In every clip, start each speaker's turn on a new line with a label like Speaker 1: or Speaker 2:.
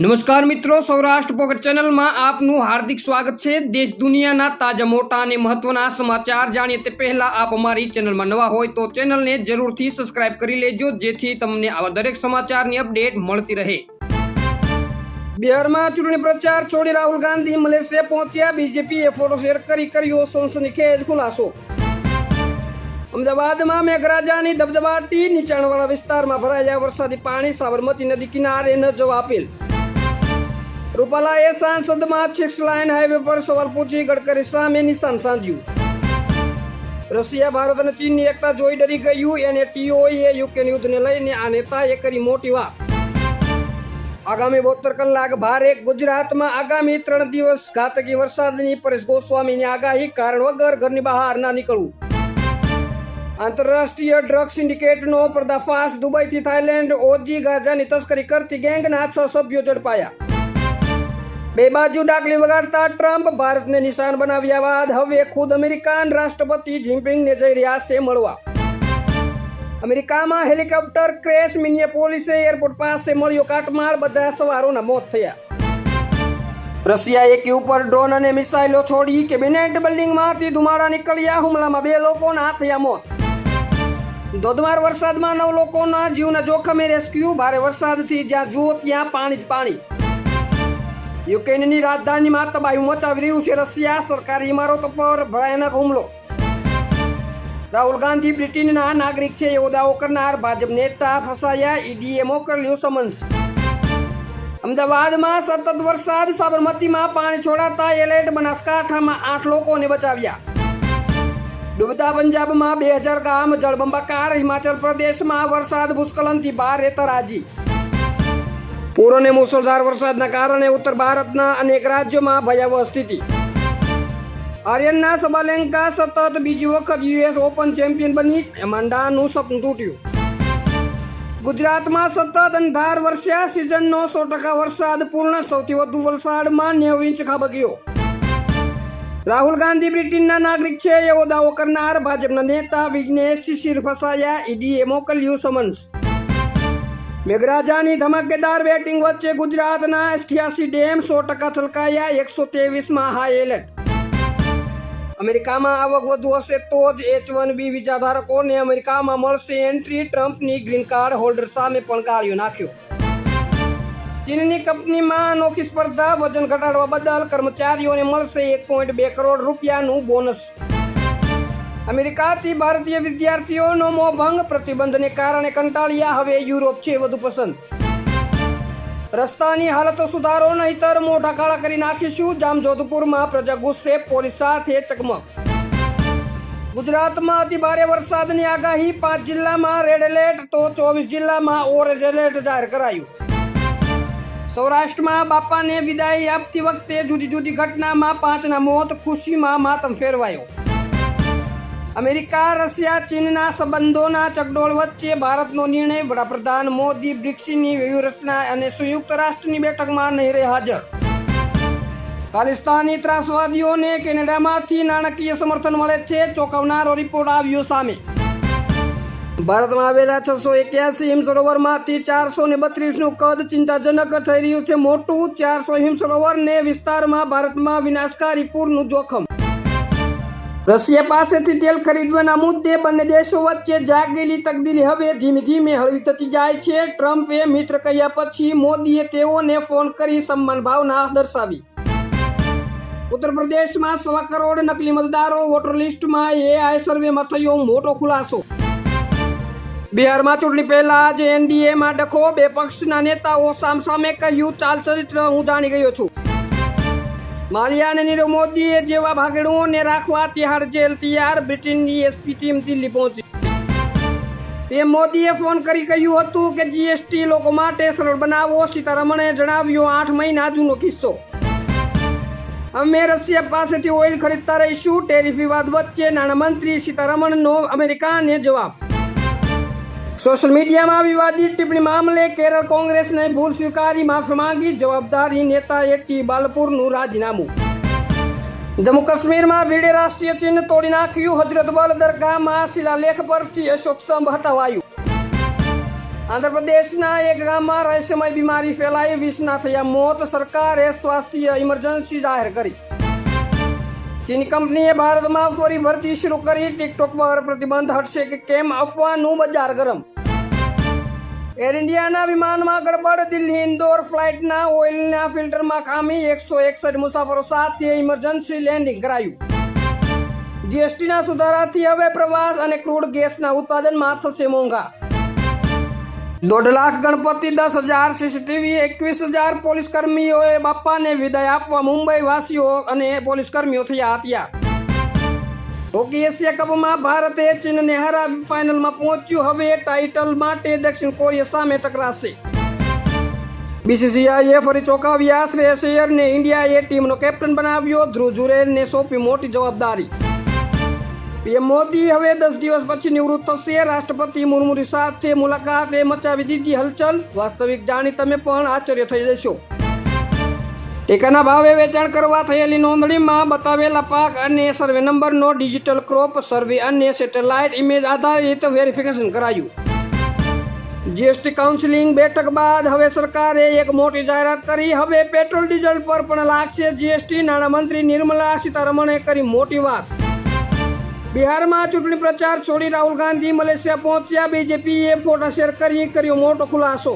Speaker 1: નમસ્કાર મિત્રો, સૌરાષ્ટ્ર પોકેટ ચેનલમાં આપનું હાર્દિક સ્વાગત છે. દેશ દુનિયાના તાજા, મોટા અને મહત્વના સમાચાર જાણીએ તે પહેલા આપ અમારી ચેનલમાં નવા હોય તો ચેનલને જરૂરથી સબસ્ક્રાઇબ કરી લેજો, જેથી તમને આવા દરેક સમાચારની અપડેટ મળતી રહે. બિહારમાં ચૂંટણી પ્રચાર છોડી રાહુલ ગાંધી મલેશિયા પહોંચ્યા. બીજેપીએ ફોટો શેર કરી કર્યો સનસનીખેજ ખુલાસો. અમદાવાદમાં મેઘરાજાની ધબધબાટી નીચાણવાળા વિસ્તારમાં ભરાયા વરસાદી પાણી. સાબરમતી નદી કિનારે ન જવા અપીલ. રૂપાલાએ સાંસદમાં સિક્સ લાઇન હાઈવે પર સવાલ પૂછી ગડકરી સામે નિશાન સાધ્યું. રશિયા, ભારત અને ચીનની એકતા જોઈ ડરી ગયું. અને ટીઓએ યુક્રેન યુદ્ધને લઈને આ નેતાએ કરી મોટી વાત. આગામી બોતેર કલાક ભારે ગુજરાતમાં આગામી ત્રણ દિવસ ઘાતકી વરસાદની પરેશ ગોસ્વામીની આગાહી કારણ વગર ઘરની બહાર ના નીકળવું. આંતરરાષ્ટ્રીય ડ્રગ સિન્ડિકેટનો પર્દાફાશ દુબઈથી થાઇલેન્ડ, ઓજી ગાજાની તસ્કરી કરતી ગેંગના છ સભ્યો ઝડપાયા. બે બાજુ ડાકલી વગાડતા ટ્રમ્પ ભારતને નિશાન બનાવ્યા બાદ હવે ખુદ અમેરિકાન રાષ્ટ્રપતિ જિનપિંગને જઈ રહ્યા છે મળવા. અમેરિકામાં હેલિકોપ્ટર ક્રેશ, મિનિયાપોલિસે એરપોર્ટ પાસે મળ્યો કાટમાળ, બધા સવારોના મોત થયા. રશિયાએ ક્યુ ઉપર ડ્રોન અને મિસાઇલો છોડી કેબિનેટ બિલ્ડિંગમાંથી ધુમાડા નીકળ્યા, હુમલામાં બે લોકોના થયા મોત. ધોધમાર વરસાદમાં નવ લોકોના જીવના જોખમે રેસ્ક્યુ, ભારે વરસાદથી જ્યાં જુઓ ત્યાં પાણી જ પાણી. યુક્રેનની રાજધાનીમાં તબાહી મચાવી રહ્યું છે. રશિયા સરકારી ઇમારતો પર ભયાનક હુમલો. રાહુલ ગાંધી બ્રિટનના નાગરિક છે. એવો દાવો કરનાર ભાજપ નેતા ફસાયા ઈડીએ મોકલ્યું સમન્સ. અમદાવાદમાં સતત વરસાદ, સાબરમતીમાં પાણી છોડાતા એલર્ટ બનાસકાંઠામાં આઠ લોકોને બચાવ્યા. ડૂબતા પંજાબમાં બે હજાર ગામ જળબંબાકાર, હિમાચલ પ્રદેશમાં વરસાદ ભૂસ્ખલનથી ભારે તરાજી. પૂર અને મુસળધાર વરસાદના કારણે ઉત્તર ભારતના અનેક રાજ્યોમાં ભયાવહ સ્થિતિ. આર્યનના સબાલેન્કા સતત બીજી વખત યુએસ ઓપન ચેમ્પિયન બની એમાંડાનું સપનું તૂટ્યું. ગુજરાતમાં સતત અંધાર વર્ષ્યા સિઝનનો સો ટકા વરસાદ પૂર્ણ, સૌથી વધુ વલસાડમાં નેવું ઇંચ ખાબક્યો. રાહુલ ગાંધી બ્રિટનના નાગરિક છે, એવો દાવો કરનાર ભાજપના નેતા વિઘ્નેશ શિશિર ફસાયા, ઈડીએ મોકલ્યું સમન્સ. મેઘરાજાની ધમાકેદાર બેટિંગ વચ્ચે ગુજરાતના અઠ્યાસી ડેમ સો ટકા છલકાયા, એકસો ત્રેવીસમાં હાઈ એલર્ટ અમેરિકામાં આવક વધુ હશે તો જ એચ વન બી વિઝા ધારકોને અમેરિકામાં મળશે એન્ટ્રી ટ્રમ્પની ગ્રીન કાર્ડ હોલ્ડર સામે પણ ગાળ્યો નાખ્યો. ચીનની કંપનીમાં અનોખી સ્પર્ધા, વજન ઘટાડવા બદલ કર્મચારીઓને મળશે એક પોઈન્ટ બે કરોડ રૂપિયાનું બોનસ. અમેરિકાથી ભારતીય વિદ્યાર્થીઓનો મોભંગ પ્રતિબંધને કારણે કંટાળ્યા હવે યુરોપ છે વધુ પસંદ. રસ્તાની હાલત સુધારો નહીતર મોઢા કાળા કરી નાખીશું. જામજોધપુરમાં પ્રજા ગુસ્સે, પોલીસ સાથે ચકમક. ગુજરાતમાં અતિ ભારે વરસાદની આગાહી, પાંચ જિલ્લામાં રેડ એલર્ટ તો ચોવીસ જિલ્લામાં ઓરેન્જ એલર્ટ જાહેર કરાયું. સૌરાષ્ટ્રમાં બાપાને વિદાય આપતી વખતે જુદી જુદી ઘટનામાં પાંચના મોત, ખુશીમાં માતમ ફેરવાયો. અમેરિકા, રશિયા, ચીનના સંબંધોના ચકડોળ વચ્ચે ભારતનો નિર્ણય વડાપ્રધાન મોદી બ્રિક્સની વ્યૂહરચના અને સંયુક્ત રાષ્ટ્રની બેઠકમાં નહીં રહે હાજર. ખાલિસ્તાની ત્રાસવાદીઓને કેનેડામાંથી નાણાકીય સમર્થન મળે છે, ચોંકાવનારો રિપોર્ટ આવ્યો સામે. ભારતમાં આવેલા છસો એક્યાસી હિમસરોવરમાંથી ચારસો ને બત્રીસનું કદ ચિંતાજનક થઈ રહ્યું છે. મોટું ચારસો હિમસરોવરને વિસ્તારમાં ભારતમાં વિનાશકારી પૂરનું જોખમ. રશિયા પાસેથી તેલ ખરીદવાના મુદ્દે બંને દેશો વચ્ચે જાગેલી તકદીલી હવે ધીમે ધીમે હળવી થતી જાય છે. ટ્રમ્પે મિત્ર કહ્યા પછી મોદીએ તેઓને ફોન કરી સન્માન ભાવના દર્શાવી. ઉત્તર પ્રદેશમાં સવા કરોડ નકલી મતદારો વોટર લિસ્ટમાં એઆઈ સર્વેમાં થયો મોટો ખુલાસો. બિહારમાં ચૂંટણી પહેલા આજે એનડીએમાં ડખો, બે પક્ષના નેતાઓ સામસામે કહ્યું, ચાલ ચરિત્ર, હું જાણી ગયો છું. માલિયા અને નીરવ મોદીએ જેવા ભાગડુઓને રાખવા તિહાર જેલ તૈયાર. બ્રિટનની એસપી ટીમ દિલ્હી પહોંચી. પીએમ મોદીએ ફોન કરી કહ્યું હતું કે જીએસટી લોકો માટે સરળ બનાવો. સીતારમણે જણાવ્યો, આઠ મહિના જૂનો કિસ્સો. અમે રશિયા પાસેથી ઓઇલ ખરીદતા રહીશું. ટેરિફ વિવાદ વચ્ચે નાણામંત્રી સીતારમણનો અમેરિકાને જવાબ. સોશિયલ મીડિયામાં વિવાદિત ટિપ્પણી મામલે કેરળ કોંગ્રેસને ભૂલ સ્વીકારી, માફી માંગી, જવાબદારી નેતા એટી બાલપુરનું રાજીનામું. જમ્મુ કાશ્મીરમાં ભીડે રાષ્ટ્રીય ચિહ્ન તોડી નાખ્યું. હજરત બલ દરગાહમાં શિલાલેખ પરથી અશોક સ્તંભ હટાવાયું. આંધ્રપ્રદેશના એક ગામમાં રહસ્યમય બીમારી ફેલાઈ. વીસના થયા મોત. સરકારે સ્વાસ્થ્ય ઇમરજન્સી જાહેર કરી. ચીની કંપનીએ ભારતમાં ફરી ભરતી શરૂ કરી. ટિકટોક પર પ્રતિબંધ હટશે કે કેમ અફવાનું બજાર ગરમ? એર ઇન્ડિયાના વિમાનમાં ગડબડ, દિલ્હી ઇન્દોર ફ્લાઇટના ઓઇલના ફિલ્ટરમાં ખામી, એકસો એકસઠ મુસાફરો સાથે ઇમરજન્સી લેન્ડિંગ કરાયું. જીએસટીના સુધારાથી હવે પ્રવાસ અને ક્રૂડ ગેસના ઉત્પાદનમાં થશે મોંઘા. દોઢ લાખ ગણપતિ, દસ હજાર સીસીટીવી એકવીસ હજાર પોલીસ કર્મીઓએ બાપ્પાને વિદાય આપવા મુંબઈ વાસીઓ અને પોલીસ કર્મીઓ થયા હત્યા. હોકી એશિયા કપમાં ભારતે ચીનને હરાવી ફાઇનલમાં પહોંચ્યું. હવે ટાઇટલ માટે દક્ષિણ કોરિયા સામે ટકરાશે બીસીસીઆઈએ ફરી ચોંકાવ્યા. શ્રેયસ અય્યરને ઇન્ડિયાએ ટીમનો કેપ્ટન બનાવ્યો. ધ્રુવ જુરેલને સોંપી મોટી જવાબદારી. પીએમ મોદી હવે દસ દિવસ પછી નિવૃત્ત થશે. રાષ્ટ્રપતિ મુર્મુની સાથે મુલાકાતે મચાવી દીધી હલચલ. વાસ્તવિક જાણી તમે પણ આશ્ચર્ય થઈ જશો. ટેકાના ભાવે વેચાણ કરવા થયેલી નોંધણીમાં બતાવેલા પાક અને સર્વે નંબરનો ડિજિટલ ક્રોપ સર્વે અને સેટેલાઇટ ઇમેજ આધારિત વેરિફિકેશન કરાયું. જીએસટી કાઉન્સિલિંગ બેઠક બાદ હવે સરકારે એક મોટી જાહેરાત કરી. હવે પેટ્રોલ ડીઝલ પર પણ લાગશે જીએસટી. નાણામંત્રી નિર્મલા સીતારમણે કરી મોટી વાત. બિહારમાં ચૂંટણી પ્રચાર છોડી રાહુલ ગાંધી મલેશિયા પહોંચ્યા. બીજેપીએ ફોટા શેર કરી, કર્યો મોટો ખુલાસો.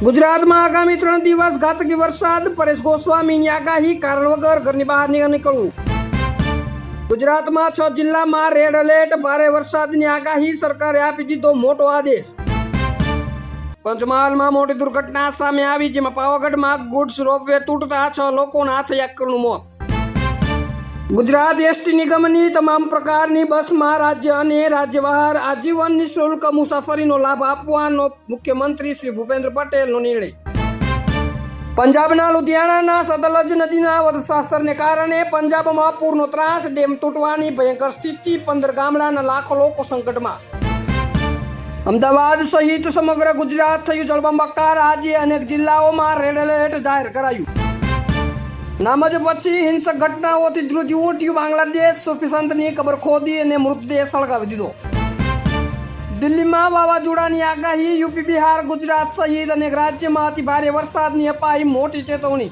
Speaker 1: ગુજરાતમાં આગામી ત્રણ દિવસ ઘાતકી વરસાદ. પરેશ ગોસ્વામીની આગાહી, કારણ વગર ઘરની બહાર નીકળવું. ગુજરાતમાં છ જિલ્લામાં રેડ એલર્ટ, ભારે વરસાદની આગાહી સરકારે આપી દીધો મોટો આદેશ. પંચમહાલમાં મોટી દુર્ઘટના સામે આવી, જેમાં પાવાગઢમાં ગુડ્સ રોપવે તૂટતા છ લોકોના થયા મોત. ગુજરાત એસટી નિગમની તમામ પ્રકારની બસમાં રાજ્ય અને રાજ્ય બહાર આજીવન નિઃશુલ્ક મુસાફરીનો લાભ આપવાનો મુખ્યમંત્રી શ્રી ભૂપેન્દ્ર પટેલનો નિર્ણય. પંજાબના લુધિયાણાના સતલજ નદીના વધશાસ્ત્રને કારણે પંજાબમાં પૂરનો ત્રાસ, ડેમ તૂટવાની ભયંકર સ્થિતિ પંદર ગામડાના લાખો લોકો સંકટમાં. અમદાવાદ સહિત સમગ્ર ગુજરાત થયું જળબંબાકાર. આજે અનેક જિલ્લાઓમાં રેડ એલર્ટ જાહેર કરાયું. નામ જ પછી હિંસક ઘટનાઓથી ધ્રુજી ઉઠ્યું બાંગ્લાદેશ. સુફિસંતની કબર ખોદી અને મૃતદેહ સળગાવી દીધો. દિલ્હીમાં વાવાઝોડાની આગાહી, યુપી, બિહાર, ગુજરાત સહિત અનેક રાજ્યમાં અતિ ભારે વરસાદની અપાઈ મોટી ચેતવણી.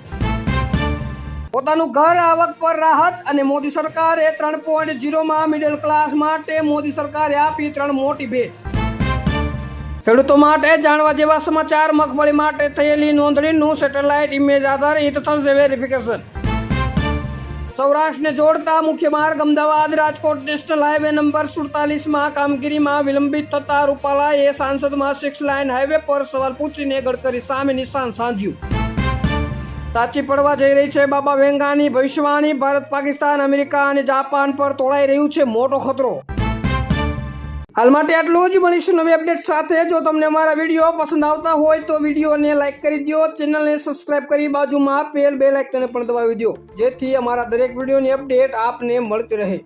Speaker 1: પોતાનું ઘર આવક પર રાહત અને મોદી સરકારે ત્રણ પોઈન્ટ જીરોમાં મિડલ ક્લાસ માટે મોદી સરકારે આપી ત્રણ મોટી ભેટ. ખેડૂતો માટે જાણવા જેવા સમાચાર, મગફળી માટે થયેલી નોંધણીનું સેટેલાઇટ ઇમેજ આધારિત થશે વેરિફિકેશન. સૌરાષ્ટ્રને જોડતા મુખ્ય માર્ગ Ahmedabad, Rajkot national highway number સુડતાલીસમાં કામગીરીમાં વિલંબિત થતા રૂપાલાએ સાંસદમાં સિક્સ લાઇન હાઈવે પર સવાલ પૂછીને ગડકરી સામે નિશાન સાધ્યું. સાચી પડવા જઈ રહી છે બાબા વેંગાની ભવિષ્યવાણી. ભારત, પાકિસ્તાન, અમેરિકા અને જાપાન પર તોળાઈ રહ્યું છે મોટો ખતરો. હાલ માટે આટલું જ. મળીશું નવી અપડેટ સાથે. જો તમને અમારા વીડિયો પસંદ આવતા હોય તો વિડીયોને લાઈક કરી દો ચેનલને સબસ્ક્રાઇબ કરી બાજુમાં પેલ બે લાઇકને પણ દબાવી દો જેથી અમારા દરેક વિડીયોની અપડેટ આપને મળતી રહે.